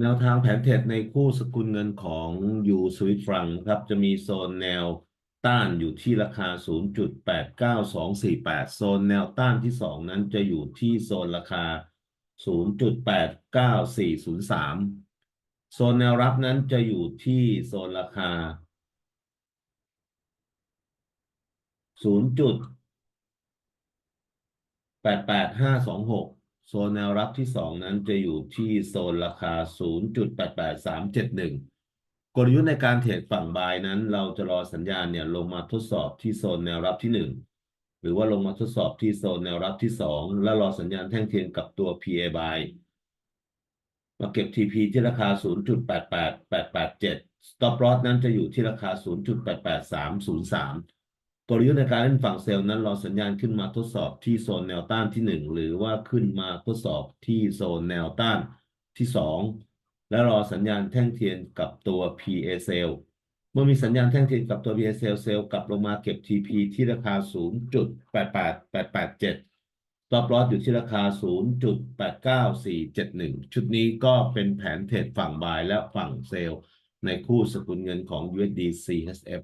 แนวทางแผนเทรดในคู่สกุลเงินของยูสวิตฟรังครับ จะมีโซนแนวต้านอยู่ที่ราคา 0.89248 โซนแนวต้านที่ 2 นั้นจะอยู่ที่โซนราคา 0.89403 โซนแนวรับนั้นจะอยู่ที่โซนราคา 0.88526 โซนแนวรับที่สองนั้นจะอยู่ที่โซนราคาศูนย์จุดแปดแปดสามเจ็ดหนึ่งกลยุทธ์ในการเทรดฝั่งบายนั้น เราจะรอสัญญาณเนี่ยลงมาทดสอบที่โซนแนวรับที่หนึ่งหรือว่าลงมาทดสอบที่โซนแนวรับที่สองแล้วรอสัญญาณแท่งเทียนกับตัว PA buy มาเก็บ TP ที่ราคา 0.88887 stop loss นั้นจะอยู่ที่ราคา 0.88303 กลยุทธ์ในการเล่นฝั่งเซลล์นั้นรอสัญญาณขึ้นมาทดสอบที่โซนแนวต้านที่ 1 หรือว่าขึ้นมาทดสอบที่โซนแนวต้านที่ 2 และรอสัญญาณแท่งเทียนกับตัว PA cell เมื่อมีสัญญาณแท่งเทียนกับตัว PA cell เซลล์กลับลงมาเก็บ TP ที่ราคา 0.88887 stop loss อยู่ที่ราคา 0.89471 ชุดนี้ก็เป็นแผนเทรดฝั่งบายและฝั่งเซลล์ในคู่สกุลเงินของ USD CHF